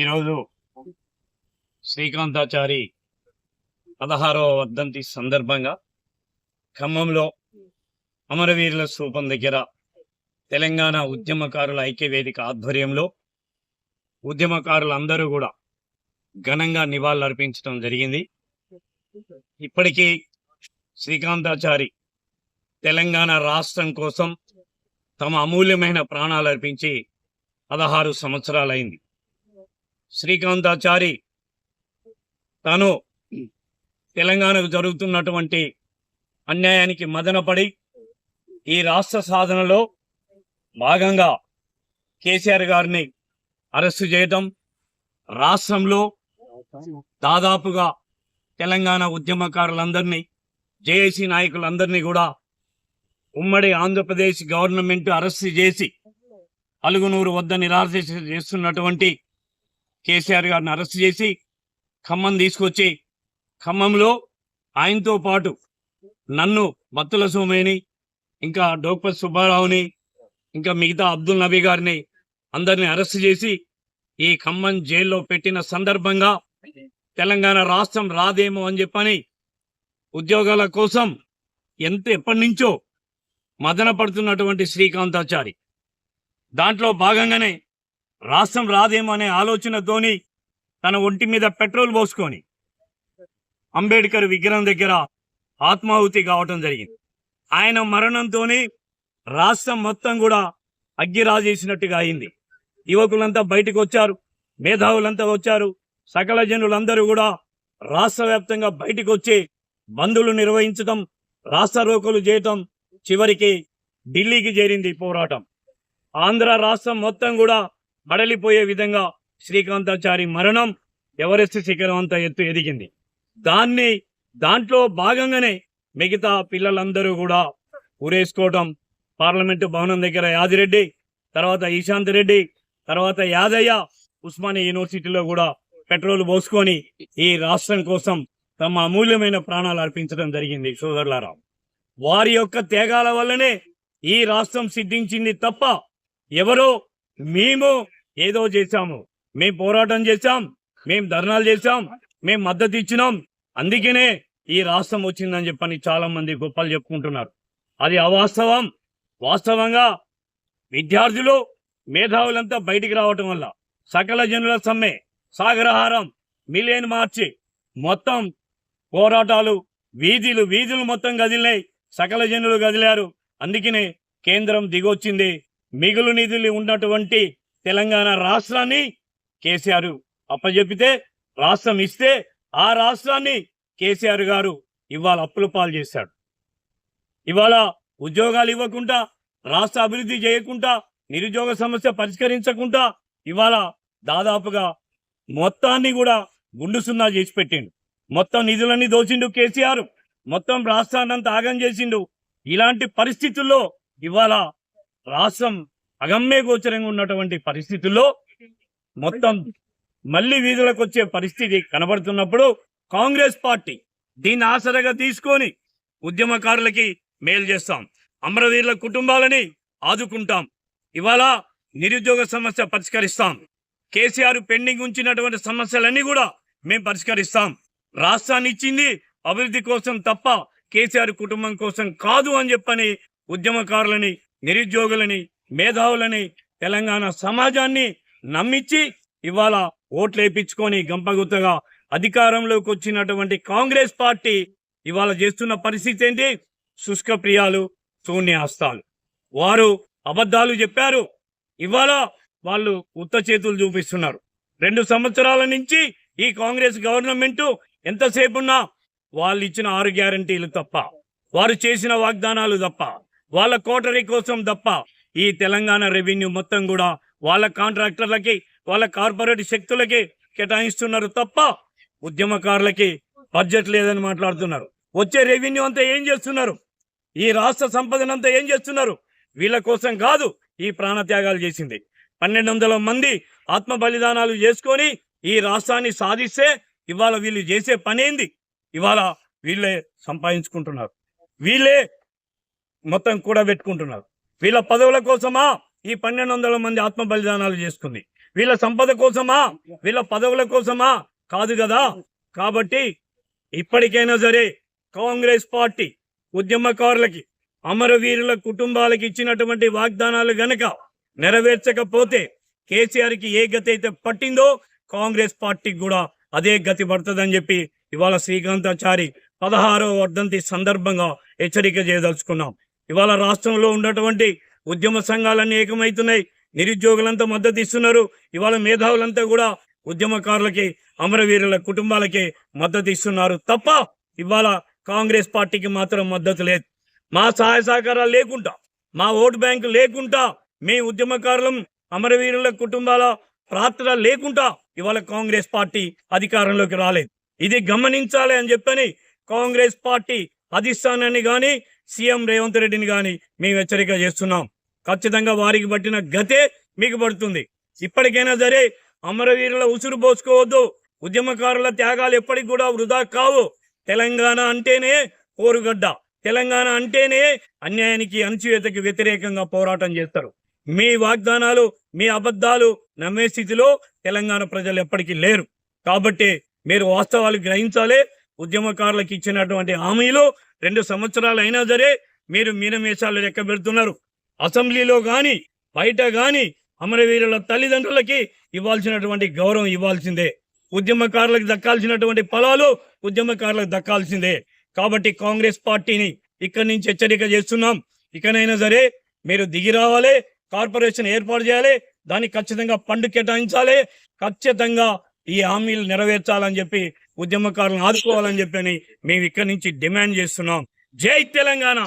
ఈరోజు శ్రీకాంతాచారి పదహారవ వర్ధంతి సందర్భంగా ఖమ్మంలో అమరవీరుల స్థూపం దగ్గర తెలంగాణ ఉద్యమకారుల ఐక్యవేదిక ఆధ్వర్యంలో ఉద్యమకారులందరూ కూడా ఘనంగా నివాళులర్పించడం జరిగింది. ఇప్పటికీ శ్రీకాంతాచారి తెలంగాణ రాష్ట్రం కోసం తమ అమూల్యమైన ప్రాణాలు అర్పించి పదహారు సంవత్సరాలైంది. శ్రీకాంతాచారి తాను తెలంగాణకు జరుగుతున్నటువంటి అన్యాయానికి మదనపడి ఈ రాష్ట్ర సాధనలో భాగంగా కేసీఆర్ గారిని అరెస్టు చేయటం రాష్ట్రంలో దాదాపుగా తెలంగాణ ఉద్యమకారులందరినీ జేఏసీ నాయకులందరినీ కూడా ఉమ్మడి ఆంధ్రప్రదేశ్ గవర్నమెంట్ అరెస్ట్ చేసి అలుగునూరు వద్ద నిరాశ చేస్తున్నటువంటి కేసీఆర్ గారిని అరెస్ట్ చేసి ఖమ్మం తీసుకొచ్చి ఖమ్మంలో ఆయనతో పాటు నన్ను బత్తుల సోమేని ఇంకా డోక్పతి సుబ్బారావుని ఇంకా మిగతా అబ్దుల్ నబీ గారిని అందరిని అరెస్ట్ చేసి ఈ ఖమ్మం జైల్లో పెట్టిన సందర్భంగా తెలంగాణ రాష్ట్రం రాదేమో అని చెప్పని ఉద్యోగాల కోసం ఎంత ఎప్పటి నుంచో మదన పడుతున్నటువంటి శ్రీకాంతాచారి. దాంట్లో భాగంగానే రాష్ట్రం రాదేమో అనే ఆలోచనతోని తన ఒంటి మీద పెట్రోల్ పోసుకొని అంబేద్కర్ విగ్రహం దగ్గర ఆత్మాహుతి కావటం జరిగింది. ఆయన మరణంతోనే రాష్ట్రం మొత్తం కూడా అగ్గిరాజేసినట్టుగా అయింది. యువకులంతా బయటకు వచ్చారు మేధావులంతా వచ్చారు సకల జనులందరూ కూడా రాష్ట్ర వ్యాప్తంగా బయటకు వచ్చి బంధులు నిర్వహించడం రాష్ట్ర రోకులు చేయటం చివరికి ఢిల్లీకి చేరింది పోరాటం. ఆంధ్ర రాష్ట్రం మొత్తం కూడా మడలిపోయే విధంగా శ్రీకాంతాచారి మరణం ఎవరెస్ట్ శిఖరం అంత ఎత్తు ఎదిగింది. దాన్ని దాంట్లో భాగంగానే మిగతా పిల్లలందరూ కూడా ఊరేసుకోవటం పార్లమెంటు భవనం దగ్గర యాదిరెడ్డి తర్వాత ఈశాంత్ రెడ్డి తర్వాత యాదయ్య ఉస్మానియా యూనివర్సిటీలో కూడా పెట్రోల్ పోసుకొని ఈ రాష్ట్రం కోసం తమ అమూల్యమైన ప్రాణాలు అర్పించడం జరిగింది సోదరులారా. వారి యొక్క త్యాగాల వల్లనే ఈ రాష్ట్రం సిద్ధించింది తప్ప ఎవరో మేము ఏదో చేశాము. మేం పోరాటం చేశాం. మేం ధర్నాలు చేశాం. మేం మద్దతు ఇచ్చినాం. అందుకనే ఈ రాష్ట్రం వచ్చిందని చెప్పని చాలా మంది గొప్పలు చెప్పుకుంటున్నారు. అది అవాస్తవం. వాస్తవంగా విద్యార్థులు మేధావులంతా బయటికి రావటం వల్ల సకల జనుల సమ్మె సాగరహారం మిలియన్ మార్చి మొత్తం పోరాటాలు వీధులు వీధులు మొత్తం కదిలినాయి సకల జనులు కదిలారు అందుకనే కేంద్రం దిగొచ్చింది. మిగులు నిధులు ఉన్నటువంటి తెలంగాణ రాష్ట్రాన్ని కేసీఆర్ అప్పచెప్పితే రాష్ట్రం ఇస్తే ఆ రాష్ట్రాన్ని కేసీఆర్ గారు ఇవాళ అప్పుల పాలు చేశాడు. ఇవాళ ఉద్యోగాలు ఇవ్వకుండా రాష్ట్ర అభివృద్ధి చేయకుండా నిరుద్యోగ సమస్య పరిష్కరించకుండా ఇవాళ దాదాపుగా మొత్తాన్ని కూడా గుండు సున్నా చేసి పెట్టిండు. మొత్తం నిధులన్నీ దోచిండు కేసీఆర్. మొత్తం రాష్ట్రాన్ని అంతా ఆగం చేసిండు. ఇలాంటి పరిస్థితుల్లో ఇవాళ రాష్ట్రం అగమ్య గోచరంగా ఉన్నటువంటి పరిస్థితుల్లో మొత్తం మళ్ళీ వీధులకు వచ్చే పరిస్థితి కనబడుతున్నప్పుడు కాంగ్రెస్ పార్టీ దీన్ని ఆసరగా తీసుకొని ఉద్యమకారులకి మేలు చేస్తాం. అమరవీరుల కుటుంబాలని ఆదుకుంటాం. ఇవాళ నిరుద్యోగ సమస్య పరిష్కరిస్తాం. కేసీఆర్ పెండింగ్ ఉంచినటువంటి సమస్యలన్నీ కూడా మేము పరిష్కరిస్తాం. రాష్ట్రాన్ని ఇచ్చింది అభివృద్ధి కోసం తప్ప కేసీఆర్ కుటుంబం కోసం కాదు అని చెప్పని ఉద్యమకారులని నిరుద్యోగులని మేధావులని తెలంగాణ సమాజాన్ని నమ్మించి ఇవాళ ఓట్లు వేయించుకొని గంపగుత్తగా అధికారంలోకి వచ్చినటువంటి కాంగ్రెస్ పార్టీ ఇవాళ చేస్తున్న పరిస్థితి ఏంటి? శుష్క ప్రియాలు శూన్యాస్తాలు వారు అబద్ధాలు చెప్పారు. ఇవాళ వాళ్ళు ఉత్త చేతులు చూపిస్తున్నారు. రెండు సంవత్సరాల నుంచి ఈ కాంగ్రెస్ గవర్నమెంట్ ఎంతసేపున్నా వాళ్ళు ఇచ్చిన ఆరు గ్యారంటీలు తప్ప వారు చేసిన వాగ్దానాలు తప్ప వాళ్ళ కోటరీ కోసం తప్ప ఈ తెలంగాణ రెవెన్యూ మొత్తం కూడా వాళ్ళ కాంట్రాక్టర్లకి వాళ్ళ కార్పొరేట్ శక్తులకి కేటాయిస్తున్నారు తప్ప ఉద్యమకారులకి బడ్జెట్ లేదని మాట్లాడుతున్నారు. వచ్చే రెవెన్యూ అంతా ఏం చేస్తున్నారు? ఈ రాష్ట్ర సంపదనంతా ఏం చేస్తున్నారు? వీళ్ళ కోసం కాదు ఈ ప్రాణత్యాగాలు చేసింది. పన్నెండు వందల మంది ఆత్మ బలిదానాలు చేసుకొని ఈ రాష్ట్రాన్ని సాధిస్తే ఇవాళ వీళ్ళు చేసే పనేంది ఇవాళ వీళ్ళే సంపాదించుకుంటున్నారు. వీళ్ళే మొత్తం కూడా పెట్టుకుంటున్నారు వీళ్ళ పదవుల కోసమా ఈ పన్నెండు వందల మంది ఆత్మ బలిదానాలు చేసుకుంది? వీళ్ళ సంపద కోసమా? వీళ్ళ పదవుల కోసమా? కాదు కదా. కాబట్టి ఇప్పటికైనా సరే కాంగ్రెస్ పార్టీ ఉద్యమకారులకి అమరవీరుల కుటుంబాలకి ఇచ్చినటువంటి వాగ్దానాలు గనక నెరవేర్చకపోతే కేసీఆర్కి ఏ గతి అయితే పట్టిందో కాంగ్రెస్ పార్టీకి కూడా అదే గతి పడుతుందని చెప్పి ఇవాళ శ్రీకాంతాచారి పదహారవ వర్ధంతి సందర్భంగా హెచ్చరిక చేయదలుచుకున్నాం. ఇవాళ రాష్ట్రంలో ఉన్నటువంటి ఉద్యమ సంఘాలన్నీ ఏకమవుతున్నాయి. నిరుద్యోగులంతా మద్దతు ఇస్తున్నారు. ఇవాళ మేధావులంతా కూడా ఉద్యమకారులకి అమరవీరుల కుటుంబాలకి మద్దతు ఇస్తున్నారు. తప్ప ఇవాళ కాంగ్రెస్ పార్టీకి మాత్రం మద్దతు లేదు. మా సహాయ సహకారాలు లేకుండా మా ఓటు బ్యాంకు లేకుండా మీ ఉద్యమకారులం అమరవీరుల కుటుంబాల ప్రార్థన లేకుండా ఇవాళ కాంగ్రెస్ పార్టీ అధికారంలోకి రాలేదు. ఇది గమనించాలి అని చెప్పని కాంగ్రెస్ పార్టీ అధిష్టానాన్ని కానీ సీఎం రేవంత్ రెడ్డిని కానీ మేము హెచ్చరిక చేస్తున్నాం. ఖచ్చితంగా వారికి పట్టిన గతే మీకు పడుతుంది. ఇప్పటికైనా సరే అమరవీరుల ఉసురు పోసుకోవద్దు. ఉద్యమకారుల త్యాగాలు ఎప్పటికి కూడా వృధా కావు. తెలంగాణ అంటేనే కోరుగడ్డ. తెలంగాణ అంటేనే అన్యాయానికి అణచివేతకి వ్యతిరేకంగా పోరాటం చేస్తారు. మీ వాగ్దానాలు మీ అబద్ధాలు నమ్మే స్థితిలో తెలంగాణ ప్రజలు ఎప్పటికీ లేరు. కాబట్టి మీరు వాస్తవాలు గ్రహించాలి. ఉద్యమకారులకు ఇచ్చినటువంటి హామీలు రెండు సంవత్సరాలు అయినా సరే మీరు మీనమేషాలు లెక్క పెడుతున్నారు అసెంబ్లీలో కానీ బయట కానీ అమరవీరుల తల్లిదండ్రులకి ఇవ్వాల్సినటువంటి గౌరవం ఇవ్వాల్సిందే. ఉద్యమకారులకు దక్కాల్సినటువంటి ఫలాలు ఉద్యమకారులకు దక్కాల్సిందే. కాబట్టి కాంగ్రెస్ పార్టీని ఇక్కడి నుంచి హెచ్చరిక చేస్తున్నాం. ఇకనైనా సరే మీరు దిగి రావాలి కార్పొరేషన్ ఏర్పాటు చేయాలి దాన్ని ఖచ్చితంగా పండు కేటాయించాలి ఖచ్చితంగా ఈ హామీలు నెరవేర్చాలని చెప్పి ఉద్యమకారులను ఆదుకోవాలని చెప్పని మేము ఇక్కడి నుంచి డిమాండ్ చేస్తున్నాం. జై తెలంగాణ.